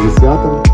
зі святом.